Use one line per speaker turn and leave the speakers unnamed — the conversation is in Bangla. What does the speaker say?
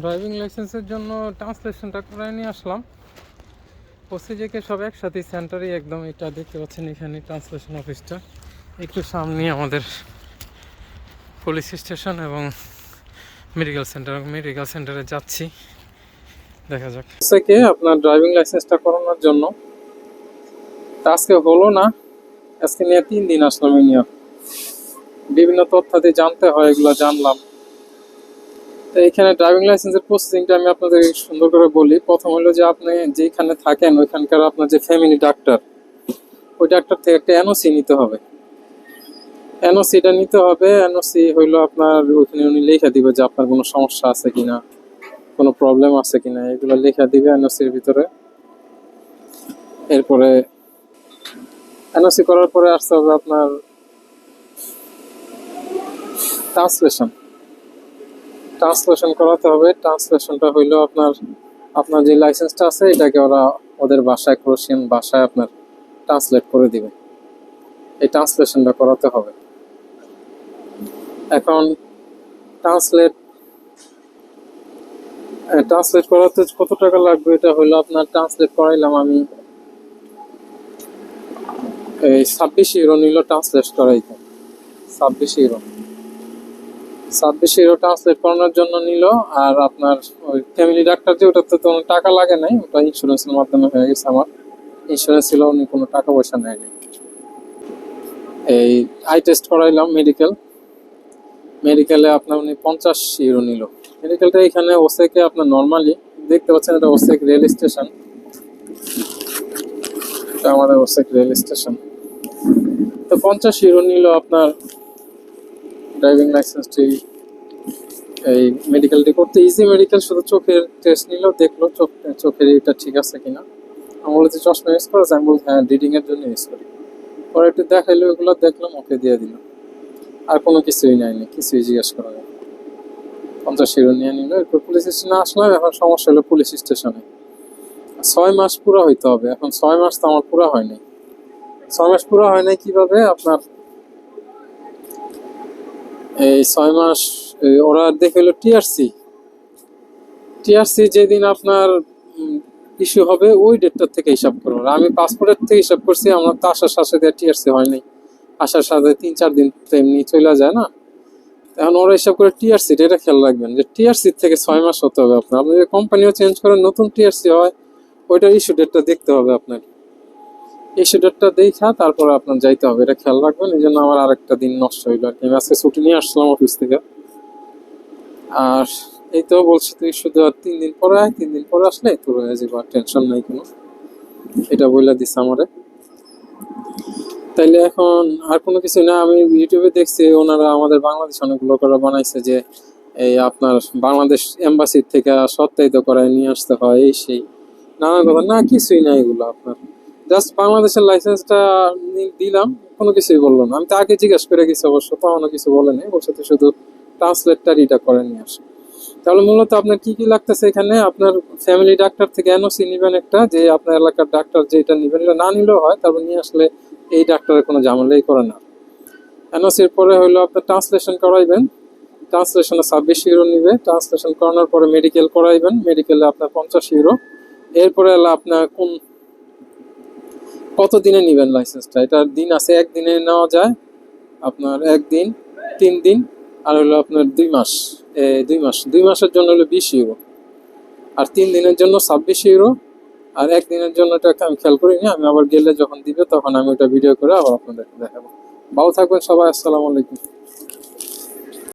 ড্রাইভিং লাইসেন্সের জন্য ট্রান্সলেশনটা করে নিয়ে আসলাম। ওসিজেকে সব একসাথে সেন্টারই একদম এটা দেখতে পাচ্ছেন এখানে ট্রান্সলেশন অফিসটা একটু সামনে আমাদের পুলিশ স্টেশন এবং মেডিকেল সেন্টার মেডিকেল সেন্টারে যাচ্ছি। দেখা যাক। থেকে আপনার ড্রাইভিং লাইসেন্সটা করানোর জন্য। আজকে হলো না, আজকে নিয়ে তিন দিন আসলাম নিয়ে। বিভিন্ন তথ্যাদি জানতে হয়, এগুলো জানলাম। তো এখানে ড্রাইভিং লাইসেন্সের প্রসেসিংটা আমি আপনাদের সুন্দর করে বলি। প্রথম হলো যে আপনি যেখানে থাকেন, ওইখানকার আপনার যে ফ্যামিলি ডাক্তার ওই ডাক্তার থেকে একটা এনওসি নিতে হবে। এনওসিটা নিতে হবে। এনওসি হইল আপনার, ওইখানে উনি লেখা দিবে যে আপনার কোনো সমস্যা আছে কিনা, কোনো প্রবলেম আছে কিনা, এগুলো লেখা দিবে এনওসির ভিতরে। এরপরে এনওসি করার পরে আসতে হবে আপনার ট্রান্সলেশন ট্রান্সলেশন করাতে হবে। ট্রান্সলেশনটা হইল আপনার আপনার যে লাইসেন্সটা আছে, এটাকে ওরা ওদের ভাষায় ক্রোশিয়ান ভাষায় আপনার ট্রান্সলেট করে দিবে। এই ট্রান্সলেশনটা করাতে হবে। এখন ট্রান্সলেট ট্রান্সলেট করাতে কত টাকা লাগবে? এটা হলো আপনার ট্রান্সলেট করাইলাম আমি, এই ছাব্বিশ ইউরো নিল ট্রান্সলেট করাইতে। ছাব্বিশ ইউরো ছাব্বিশ ইউরো ট্রান্সলেট করানোর জন্য নিল, আর আপনার ওই ফ্যামিলি ডাক্তার যে ওটাতে তো টাকা লাগে নাই, ওটা ইন্স্যুরেন্সের মাধ্যমে হয়ে গেছে আমার। ইন্স্যুরেন্স ছিল উনি কোনো টাকা পয়সা নেয়নি। এই আই টেস্ট করাইলাম মেডিকেল মেডিকেলে আপনার উনি পঞ্চাশ ইউরো নিল। মেডিকেলটা এখানে ওসেকে আপনার নর্মালি দেখতে পাচ্ছেন এটা ওসেক রেল স্টেশন আমাদের ওসেক রেল স্টেশন তো পঞ্চাশ ইউরো নিল আপনার ড্রাইভিং লাইসেন্সটি এই মেডিকেলটি করতে ইজি মেডিকেল শুধু চোখের টেস্ট নিল দেখল চোখ, চোখের এটা ঠিক আছে কিনা। আমি বলেছি, চশমা ইউজ করো? আমি বলছি হ্যাঁ রিডিং এর জন্য ইউজ করি। পরে একটু দেখাইলো, এগুলো দেখলাম, ওকে দিয়ে দিল। আর কোনো কিছুই নেয়নি কিছুই জিজ্ঞেস করা নেই। পঞ্চাশ ইউরো নিয়ে নিল, এরপর পুলিশ স্টেশনে আসলাম, এখন সমস্যা হলো পুলিশ স্টেশনে ছয় মাস পুরো হইতে হবে, এখন ছয় মাস তো আমার পুরো হয়নি ছয় মাস পুরো হয় নাই কীভাবে? আপনার এই ছয় মাস ওরা দেখে হলো টিআরসি টিআরসি যেদিন আপনার ইস্যু হবে, ওই ডেটটার থেকে হিসাব করব। আমি পাসপোর্টের থেকে হিসাব করছি, আমার তো আসার সাথে সাথে টিআরসি হয়নি আসার সাথে তিন চার দিন তো এমনি চলে যায় না। এখন ওরা হিসাব করে টিআরসি এটা খেয়াল রাখবেন যে টিআরসি থেকে ছয় মাস হতে হবে আপনার। আপনি যদি কোম্পানিও চেঞ্জ করেন, নতুন টিআরসি হয় ওইটার ইস্যু ডেটটা দেখতে হবে আপনার ইস্যু ডেটটা দেখা, তারপরে আপনার যাইতে হবে। এটা খেয়াল রাখবেন, এই জন্য আমার আরেকটা দিন নষ্ট হইল আর কি। আমি আজকে ছুটি নিয়ে আসলাম অফিস থেকে। আর এই তো বলছি তুই শুধু আর তিন দিন পরে আয়, তিন দিন পরে আসলে তোর হয়ে যাবে আর টেনশন নাই কোনো। এটা বইলা দিস আমারে। তাইলে এখন আর কোনো কিছু না, আমি ইউটিউবে দেখছি, ওনারা আমাদের বাংলাদেশ অনেক ব্লগাররা বানাইছে যে, এই আপনার বাংলাদেশ এম্বাসির থেকে সত্যায়িত করায় নিয়ে আসতে হয়, এই সেই। নানা কথা, না কিছুই না এগুলো আপনার। জাস্ট বাংলাদেশের লাইসেন্সটা দিলাম, কোনো কিছুই বলল না। আমি তো আগে জিজ্ঞেস করে গেছি অবশ্য তখনও কিছু বলেনি বলছে তো শুধু ট্রান্সলেটটা এটা করে নিয়ে আসে তাহলে মূলত আপনার কি কি লাগতেছে এখানে? আপনার ফ্যামিলি ডাক্তার থেকে এনওসি নেবেন একটা, যে আপনার এলাকার ডাক্তার যেটা নেবেন, এটা না নিলেও হয়, তারপর নিয়ে আসলে এই ডাক্তারের কোনো ঝামেলাই করে না। এনওসির পরে হলো আপনার ট্রান্সলেশন করাইবেন। ট্রান্সলেশনে ছাব্বিশ ইউরো নিবে। ট্রান্সলেশন করানোর পরে মেডিকেল করাইবেন। মেডিকেলে আপনার পঞ্চাশ ইউরো এরপরে হলো আপনার কোন কত দিনে নেবেন লাইসেন্সটা এটার দিন আছে, একদিনে নেওয়া যায়। আপনার একদিন, তিন দিন, আর হলো আপনার দুই মাস। দুই মাস। দুই মাসের জন্য হলো বিশ ইউরো আর তিন দিনের জন্য ছাব্বিশ ইউরো আর একদিনের জন্য এটা আমি খেয়াল করিনি, আমি আবার গেলে যখন দিবে তখন আমি ওটা ভিডিও করে আবার আপনাদেরকে দেখাবো। ভালো থাকবেন সবাই, আসসালামু আলাইকুম।